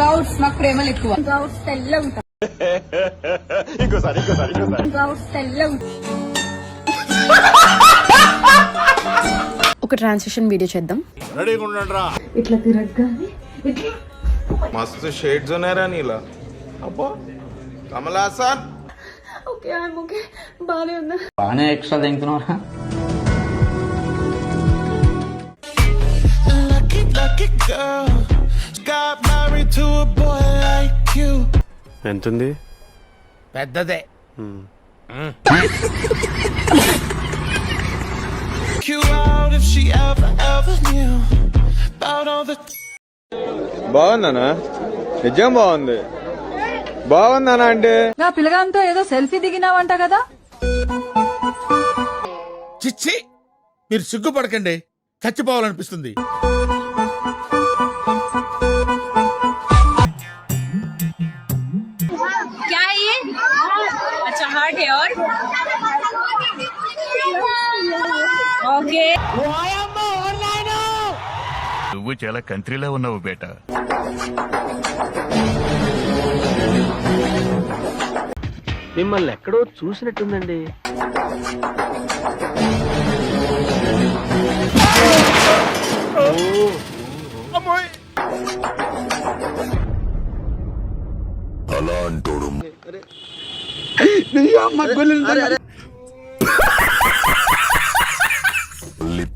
గౌడ్స్ నాకు ప్రేమలు ఎక్కువ. గౌడ్స్ తెల్ల ఒక ట్రాన్సిషన్ వీడియో చేద్దాం. రెడీగా ఉండండిరా. ఇట్లా తిరగగానే ఇట్లా. మస్తు షేడ్స్ ఉన్నాయరా నీలా. అబ్బో కమలాసన్. ఓకే ఐ ఓకే బానే ఉందా బానే ఎక్స్ట్రా తింటున్నారా all the బాగుందనా నిజం బాగుంది. బాగుందనా అంటే? నా పిల్లగాంతో ఏదో సెల్ఫీ దిగినావంట కదా. చిచ్చి మీరు సిగ్గుపడకండి. చచ్చిపోవాలనిపిస్తుంది. here. Okay. నువ్వు చాలా కంట్రీలో ఉన్నావు బేట. మిమ్మల్ని ఎక్కడో చూసినట్టుందండి. అలాంటి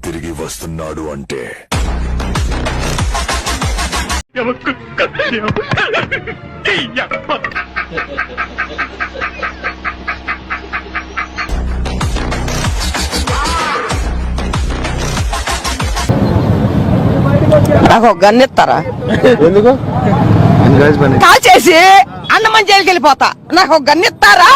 తిరిగి వస్తున్నాడు అంటే. నాకు ఒక గన్ ఇస్తారా? ఎందుకు? కాల్ చేసి అన్నమని జైలుకి వెళ్ళిపోతా నాకు ఒక గన్ ఇస్తారా?